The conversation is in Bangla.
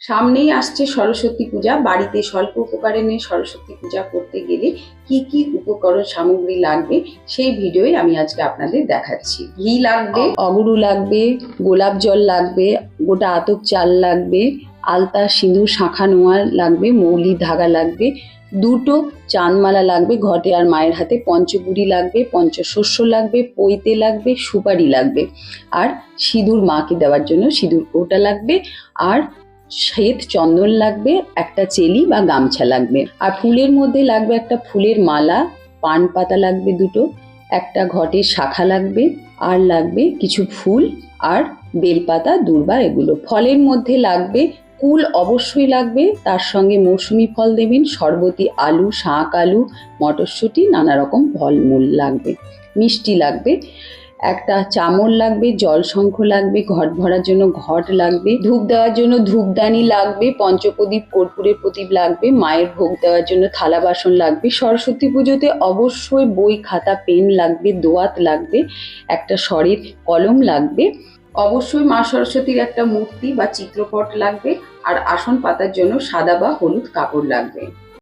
সামনেই আসছে সরস্বতী পূজা। বাড়িতে স্বল্প উপকারে নিয়ে সরস্বতী পূজা করতে গেলে কি কি উপকরণ সামগ্রী লাগবে, সেই ভিডিওই আমি আজকে আপনাদের দেখাচ্ছি। ঘি লাগবে অগুরু লাগবে, গোলাপ জল লাগবে, গোটা আতপ চাল লাগবে, আলতা, সিঁদুর, শাঁখা নোয়া লাগবে, মৌলি, ধাগা লাগবে, দুটো চাঁদমালা লাগবে, ঘটে আর মায়ের হাতে পঞ্চপুরি লাগবে, পঞ্চশস্য লাগবে, পৈতে লাগবে, সুপারি লাগবে। আর সিঁদুর মাকে দেওয়ার জন্য সিঁদুর কৌটা লাগবে। আর শ্বেত চন্দন লাগবে, একটা চেলি বা গামছা লাগবে। আর ফুলের মধ্যে লাগবে একটা ফুলের মালা, পান পাতা লাগবে দুটো, একটা ঘটের শাখা লাগবে, আর লাগবে কিছু ফুল আর বেলপাতা, দূর্বা এগুলো। ফলের মধ্যে লাগবে, কুল অবশ্যই লাগবে, তার সঙ্গে মৌসুমি ফল দেবেন, শরবতি, আলু শাঁক আলু, মটরশুঁটি নানা রকম ফলমূল লাগবে। মিষ্টি লাগবে একটা চামর লাগবে, জল শঙ্খ লাগবে, ঘট ভরার জন্য ঘট লাগবে, ধূপ দেওয়ার জন্য ধূপদানি লাগবে, পঞ্চপ্রদীপ, কর্পূরের প্রদীপ লাগবে, মায়ের ভোগ দেওয়ার জন্য থালা বাসন লাগবে, সরস্বতী পুজোতে অবশ্যই বই, খাতা, পেন লাগবে, দোয়াত লাগবে, একটা স্বরের কলম লাগবে। অবশ্যই মা সরস্বতীর একটা মূর্তি বা চিত্রপট লাগবে, আর আসন পাতার জন্য সাদা বা হলুদ কাপড় লাগবে।